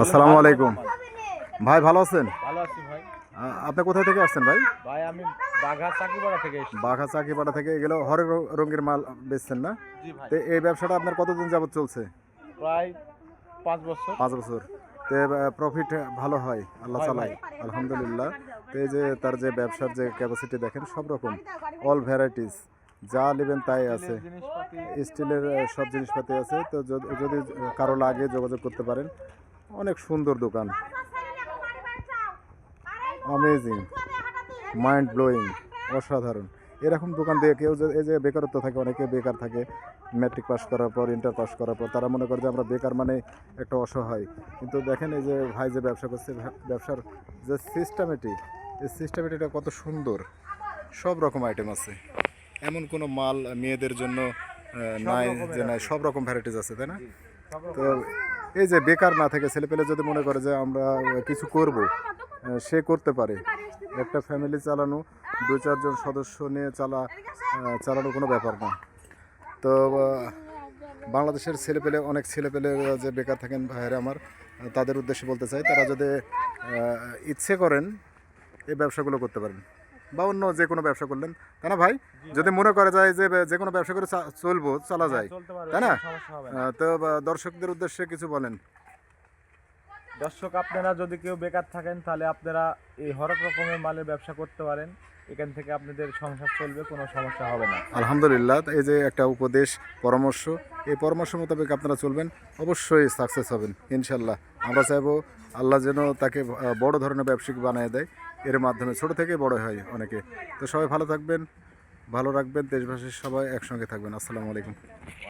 আসসালামু আলাইকুম। ভাই ভালো আছেন? ভালো আছি ভাই। আপনি কোথায় থেকে আসছেন ভাই? ভাই আমি বাঘা চাকিপাড়া থেকে এসেছি। বাঘা চাকিপাড়া থেকে এগুলো হরেক রঙের মাল বেচছেন না? জি ভাই। তো এই ব্যবসাটা আপনার কতদিন যাবত চলছে? প্রায় পাঁচ বছর। পাঁচ বছর। তো প্রফিট ভালো হয় আল্লাহ চালায় আলহামদুলিল্লাহ। তো এই যে তার যে ব্যবসার যে ক্যাপাসিটি দেখেন সব রকম অল ভ্যারাইটিস যা নেবেন তাই আছে। স্টিলের সব জিনিসপাতি আছে। তো যদি কারও লাগে যোগাযোগ করতে পারেন অনেক সুন্দর দোকান। অ্যামেজিং মাইন্ড ব্লোয়িং অসাধারণ। এরকম দোকান দিয়ে কেউ যে এই যে বেকারত্ব থাকে অনেকে বেকার থাকে ম্যাট্রিক পাস করার পর ইন্টার পাস করার পর তারা মনে করে যে আমরা বেকার মানে একটা অসহায়। কিন্তু দেখেন এই যে ভাই যে ব্যবসা করছে ব্যবসার যে সিস্টেমেটিক এই সিস্টেমেটিকটা কত সুন্দর। সব রকম আইটেম আছে। এমন কোনো মাল মেয়েদের জন্য নাই যে নাই সব রকম ভ্যারাইটিস আছে তাই না? তো এই যে বেকার না থেকে ছেলেপেলে যদি মনে করে যে আমরা কিছু করব সে করতে পারে। একটা ফ্যামিলি চালানো, দু চারজন সদস্য নিয়ে চালা চালানো কোনো ব্যাপার না। তো বাংলাদেশের ছেলেপেলে, অনেক ছেলেপেলে যে বেকার থাকেন ভাইয়েরা আমার, তাদের উদ্দেশ্যে বলতে চাই, তারা যদি ইচ্ছে করেন, এই ব্যবসাগুলো করতে পারেন। বা অন্য যে কোনো ব্যবসা করলেন তাই না ভাই? যদি মনে করে যায় যে যে কোনো ব্যবসা করে চলবো চলা যায় তাই না? তো দর্শকদের উদ্দেশ্যে কিছু বলেন। দর্শক আপনারা যদি কেউ বেকার থাকেন তাহলে আপনারা এই হরেক রকমের মালের ব্যবসা করতে পারেন। এখান থেকে আপনাদের সংসার চলবে কোনো সমস্যা হবে না। আলহামদুলিল্লাহ এই যে একটা উপদেশ পরামর্শ এই পরামর্শ মোতাবেক আপনারা চলবেন অবশ্যই সাকসেস হবেন ইনশাল্লাহ। আমরা চাইব আল্লাহ যেন তাকে বড় ধরনের ব্যবসায়িক বানিয়ে দেয় এর মাধ্যমে ছোট থেকে বড় হয় অনেকে। তো সবাই ভালো থাকবেন, ভালো রাখবেন, দেশবাসীর সবাই একসঙ্গে থাকবেন। আসসালামু আলাইকুম।